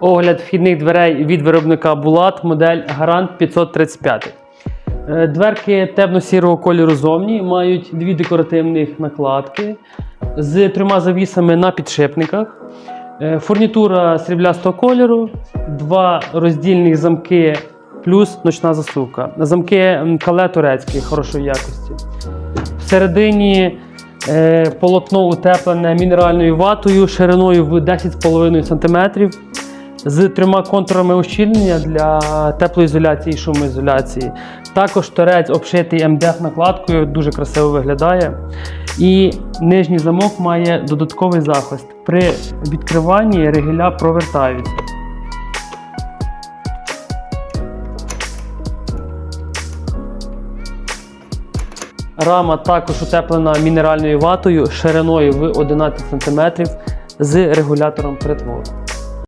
Огляд вхідних дверей від виробника Булат, модель Гарант 535. Е, Дверки темно-сірого кольору зовні мають дві декоративних накладки з трьома завісами на підшипниках. Е, Фурнітура сріблястого кольору, два роздільних замки плюс ночна засувка. Замки кале турецькі хорошої якості. Всередині е, полотно утеплене мінеральною ватою шириною в 10,5 см з трьома контурами ущільнення для теплоізоляції і шумоізоляції. Також торець обшитий МДФ накладкою, дуже красиво виглядає. І нижній замок має додатковий захист. При відкриванні ригеля провертаються. Рама також утеплена мінеральною ватою шириною в 11 см з регулятором притвору.